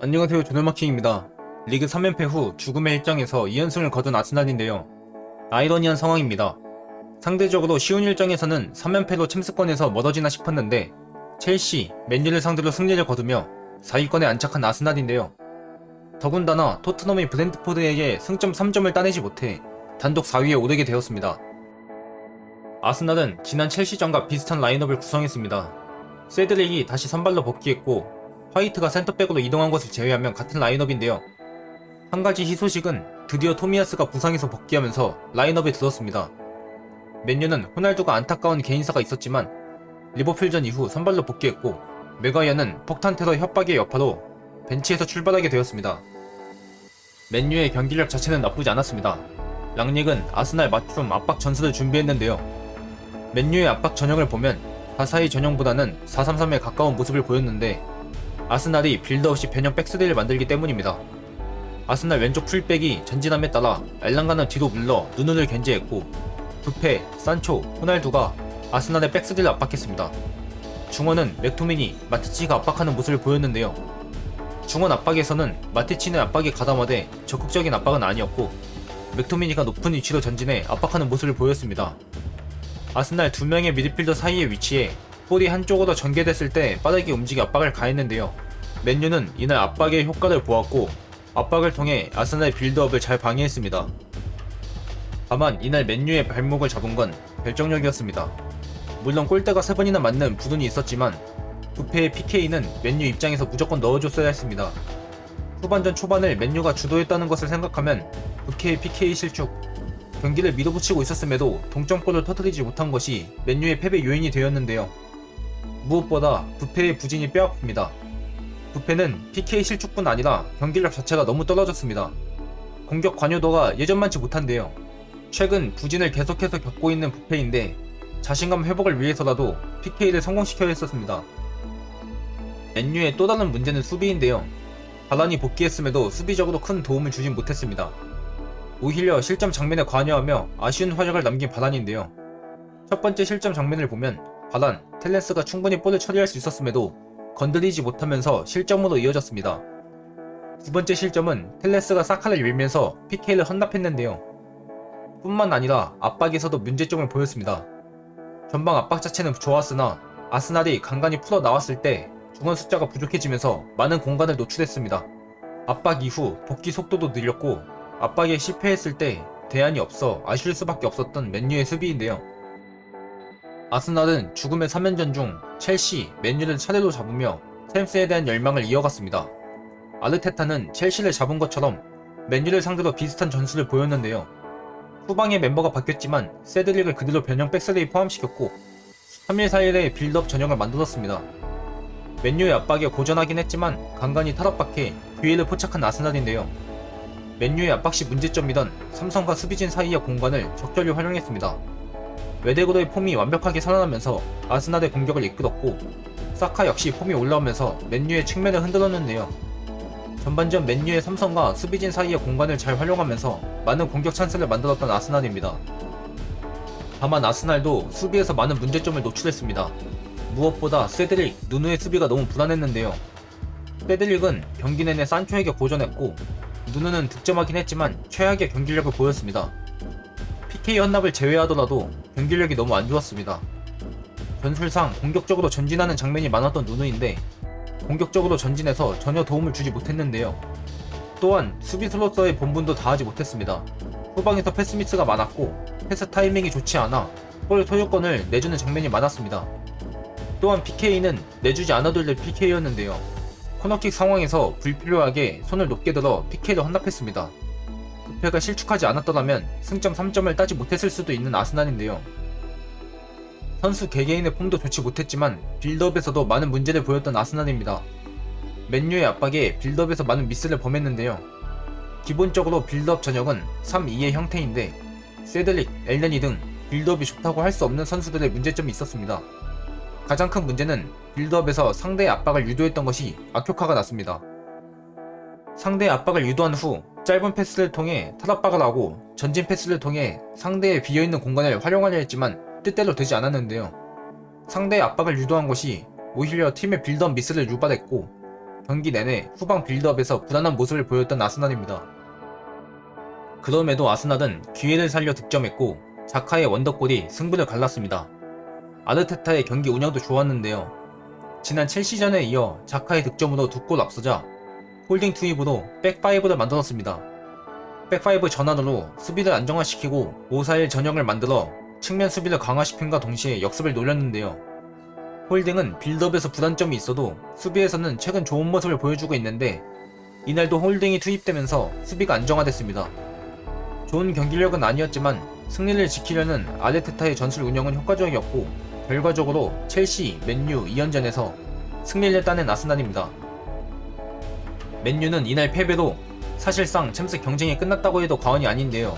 안녕하세요 조널마킹입니다. 리그 3연패 후 죽음의 일정에서 2연승을 거둔 아스날인데요. 아이러니한 상황입니다. 상대적으로 쉬운 일정에서는 3연패로 챔스권에서 멀어지나 싶었는데 첼시, 맨유를 상대로 승리를 거두며 4위권에 안착한 아스날인데요. 더군다나 토트넘이 브랜드포드에게 승점 3점을 따내지 못해 단독 4위에 오르게 되었습니다. 아스날은 지난 첼시전과 비슷한 라인업을 구성했습니다. 세드릭이 다시 선발로 복귀했고 화이트가 센터백으로 이동한 것을 제외하면 같은 라인업인데요. 한 가지 희소식은 드디어 토미야스가 부상에서 복귀하면서 라인업에 들었습니다. 맨유는 호날두가 안타까운 개인사가 있었지만 리버풀전 이후 선발로 복귀했고 메가이어는 폭탄 테러 협박의 여파로 벤치에서 출발하게 되었습니다. 맨유의 경기력 자체는 나쁘지 않았습니다. 랑닉은 아스날 맞춤 압박 전술을 준비했는데요. 맨유의 압박 전형을 보면 4-4-2 전형보다는 4-3-3에 가까운 모습을 보였는데 아스날이 빌드 없이 변형 백스리를 만들기 때문입니다. 아스날 왼쪽 풀백이 전진함에 따라 엘랑가는 뒤로 물러 누누를 견제했고 부페, 산초, 호날두가 아스날의 백스리를 압박했습니다. 중원은 맥토미니, 마티치가 압박하는 모습을 보였는데요. 중원 압박에서는 마티치는 압박이 가담하되 적극적인 압박은 아니었고 맥토미니가 높은 위치로 전진해 압박하는 모습을 보였습니다. 아스날 두 명의 미드필더 사이에 위치해 볼이 한쪽으로 전개됐을 때 빠르게 움직여 압박을 가했는데요. 맨유는 이날 압박의 효과를 보았고 압박을 통해 아스날의 빌드업을 잘 방해했습니다. 다만 이날 맨유의 발목을 잡은 건 결정력이었습니다. 물론 골대가 세 번이나 맞는 부분이 있었지만 부페의 PK는 맨유 입장에서 무조건 넣어줬어야 했습니다. 후반전 초반을 맨유가 주도했다는 것을 생각하면 부케의 PK 실축, 경기를 밀어붙이고 있었음에도 동점골을 터뜨리지 못한 것이 맨유의 패배 요인이 되었는데요. 무엇보다 부페의 부진이 뼈아픕니다. 부페는 PK 실축뿐 아니라 경기력 자체가 너무 떨어졌습니다. 공격 관여도가 예전만치 못한데요. 최근 부진을 계속해서 겪고 있는 부페인데 자신감 회복을 위해서라도 PK를 성공시켜야 했었습니다. 맨유의 또 다른 문제는 수비인데요. 바란이 복귀했음에도 수비적으로 큰 도움을 주진 못했습니다. 오히려 실점 장면에 관여하며 아쉬운 활약을 남긴 바란인데요. 첫 번째 실점 장면을 보면 바란, 텔렌스가 충분히 볼을 처리할 수 있었음에도 건드리지 못하면서 실점으로 이어졌습니다. 두 번째 실점은 텔레스가 사카를 밀면서 PK를 헌납했는데요. 뿐만 아니라 압박에서도 문제점을 보였습니다. 전방 압박 자체는 좋았으나 아스날이 간간히 풀어 나왔을 때 중원 숫자가 부족해지면서 많은 공간을 노출했습니다. 압박 이후 복귀 속도도 늘렸고 압박에 실패했을 때 대안이 없어 아쉬울 수밖에 없었던 맨유의 수비인데요. 아스날은 죽음의 3연전 중 첼시, 맨유를 차례로 잡으며 챔스에 대한 열망을 이어갔습니다. 아르테타는 첼시를 잡은 것처럼 맨유를 상대로 비슷한 전술을 보였는데요. 후방의 멤버가 바뀌었지만 세드릭을 그대로 변형 백스레이 포함시켰고 3일 4일의 빌드업 전형을 만들었습니다. 맨유의 압박에 고전하긴 했지만 간간히 탈압박해 기회를 포착한 아스날인데요. 맨유의 압박 시 문제점이던 삼성과 수비진 사이의 공간을 적절히 활용했습니다. 외대고도의 폼이 완벽하게 살아나면서 아스날의 공격을 이끌었고 사카 역시 폼이 올라오면서 맨유의 측면을 흔들었는데요. 전반전 맨유의 삼성과 수비진 사이의 공간을 잘 활용하면서 많은 공격 찬스를 만들었던 아스날입니다. 다만 아스날도 수비에서 많은 문제점을 노출했습니다. 무엇보다 세드릭, 누누의 수비가 너무 불안했는데요. 세드릭은 경기 내내 산초에게 고전했고 누누는 득점하긴 했지만 최악의 경기력을 보였습니다. PK 헌납을 제외하더라도 경기력이 너무 안 좋았습니다. 전술상 공격적으로 전진하는 장면이 많았던 누누인데 공격적으로 전진해서 전혀 도움을 주지 못했는데요. 또한 수비수로서의 본분도 다하지 못했습니다. 후방에서 패스 미스가 많았고 패스 타이밍이 좋지 않아 볼 소유권을 내주는 장면이 많았습니다. 또한 PK는 내주지 않아도 될 PK였는데요. 코너킥 상황에서 불필요하게 손을 높게 들어 PK를 헌납했습니다. 부패가 실축하지 않았더라면 승점 3점을 따지 못했을 수도 있는 아스날인데요. 선수 개개인의 폼도 좋지 못했지만 빌드업에서도 많은 문제를 보였던 아스날입니다. 맨유의 압박에 빌드업에서 많은 미스를 범했는데요. 기본적으로 빌드업 전형은 3-2의 형태인데 세드릭, 엘렌이 등 빌드업이 좋다고 할 수 없는 선수들의 문제점이 있었습니다. 가장 큰 문제는 빌드업에서 상대의 압박을 유도했던 것이 악효과가 났습니다. 상대의 압박을 유도한 후 짧은 패스를 통해 탈압박을 하고 전진 패스를 통해 상대의 비어있는 공간을 활용하려 했지만 뜻대로 되지 않았는데요. 상대의 압박을 유도한 것이 오히려 팀의 빌드업 미스를 유발했고 경기 내내 후방 빌드업에서 불안한 모습을 보였던 아스날입니다. 그럼에도 아스날은 기회를 살려 득점했고 자카의 원더골이 승부를 갈랐습니다. 아르테타의 경기 운영도 좋았는데요. 지난 첼시전에 이어 자카의 득점으로 두 골 앞서자 홀딩 투입으로 백파이브를 만들었습니다. 백파이브 전환으로 수비를 안정화시키고 5-4-1 전형을 만들어 측면 수비를 강화시킨과 동시에 역습을 노렸는데요. 홀딩은 빌드업에서 부단점이 있어도 수비에서는 최근 좋은 모습을 보여주고 있는데 이날도 홀딩이 투입되면서 수비가 안정화됐습니다. 좋은 경기력은 아니었지만 승리를 지키려는 아르테타의 전술 운영은 효과적이었고 결과적으로 첼시, 맨유 2연전에서 승리를 따낸 아스날입니다. 맨유는 이날 패배로 사실상 챔스 경쟁이 끝났다고 해도 과언이 아닌데요.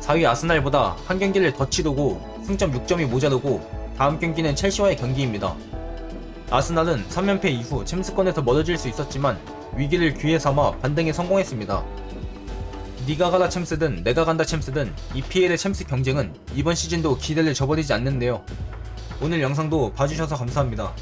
4위 아스날보다 한 경기를 더 치르고 승점 6점이 모자르고 다음 경기는 첼시와의 경기입니다. 아스날은 3연패 이후 챔스권에서 멀어질 수 있었지만 위기를 기회 삼아 반등에 성공했습니다. 니가 가라 챔스든 내가 간다 챔스든 EPL의 챔스 경쟁은 이번 시즌도 기대를 저버리지 않는데요. 오늘 영상도 봐주셔서 감사합니다.